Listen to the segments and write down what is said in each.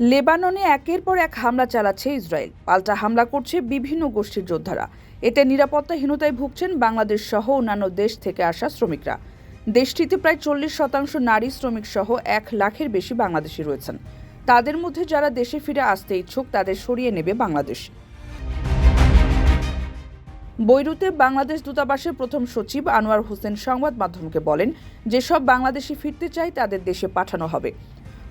লেবাননে একের পর এক হামলা চালাচ্ছে ইসরায়েল। পাল্টা হামলা করছে বিভিন্ন গোষ্ঠীর যোদ্ধারা। এতে নিরাপত্তাহীনতায় ভুগছেন বাংলাদেশ সহ অন্যান্য দেশ থেকে আসা শ্রমিকরা। দেশটিতে প্রায় চল্লিশ শতাংশ নারী শ্রমিক সহ এক লাখের বেশি বাংলাদেশি রয়েছেন। তাদের মধ্যে যারা দেশে ফিরে আসতে ইচ্ছুক, তাদের সরিয়ে নেবে বাংলাদেশ। বৈরুতে বাংলাদেশ দূতাবাসের প্রথম সচিব আনোয়ার হোসেন সংবাদ মাধ্যমকে বলেন, যেসব বাংলাদেশি ফিরতে চায় তাদের দেশে পাঠানো হবে।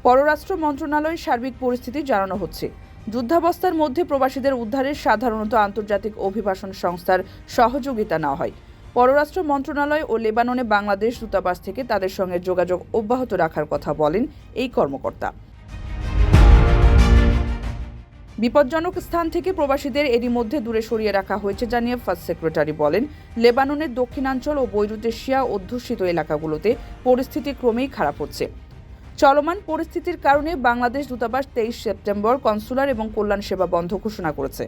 পররাষ্ট্র মন্ত্রণালয়ের সার্বিক পরিস্থিতি জানানো হচ্ছে। যুদ্ধাবস্থার মধ্যে প্রবাসীদের উদ্ধারে সাধারণত আন্তর্জাতিক অভিবাসন সংস্থার সহযোগিতা নেওয়া হয়। পররাষ্ট্র মন্ত্রণালয় ও লেবাননে বাংলাদেশ দূতাবাস থেকে তাদের সঙ্গে যোগাযোগ অব্যাহত রাখার কথা বলেন এই কর্মকর্তা। বিপজ্জনক স্থান থেকে প্রবাসীদের এরই মধ্যে দূরে সরিয়ে রাখা হয়েছে জানিয়ে ফার্স্ট সেক্রেটারি বলেন, লেবাননের দক্ষিণাঞ্চল ও বৈরুতের শিয়া অধ্যুষিত এলাকাগুলোতে পরিস্থিতি ক্রমেই খারাপ হচ্ছে। চলমান পরিস্থিতির কারণে বাংলাদেশ দূতাবাস তেইশ সেপ্টেম্বর কনসুলার এবং কল্যাণ সেবা বন্ধ ঘোষণা করেছে।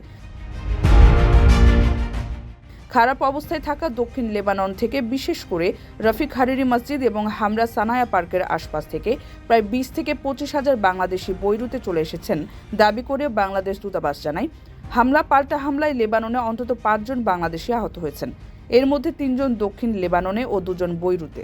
খারাপ অবস্থায় থাকা দক্ষিণ লেবানন থেকে বিশেষ করে রফিক হারিরি মসজিদ এবং হামরা সানায়া পার্কের আশপাশ থেকে প্রায় বিশ থেকে পঁচিশ হাজার বাংলাদেশি বৈরুতে চলে এসেছেন দাবি করে বাংলাদেশ দূতাবাস জানায়। হামলা পাল্টা হামলায় লেবাননে অন্তত পাঁচজন বাংলাদেশি আহত হয়েছেন। এর মধ্যে তিনজন দক্ষিণ লেবাননে ও দুজন বৈরুতে।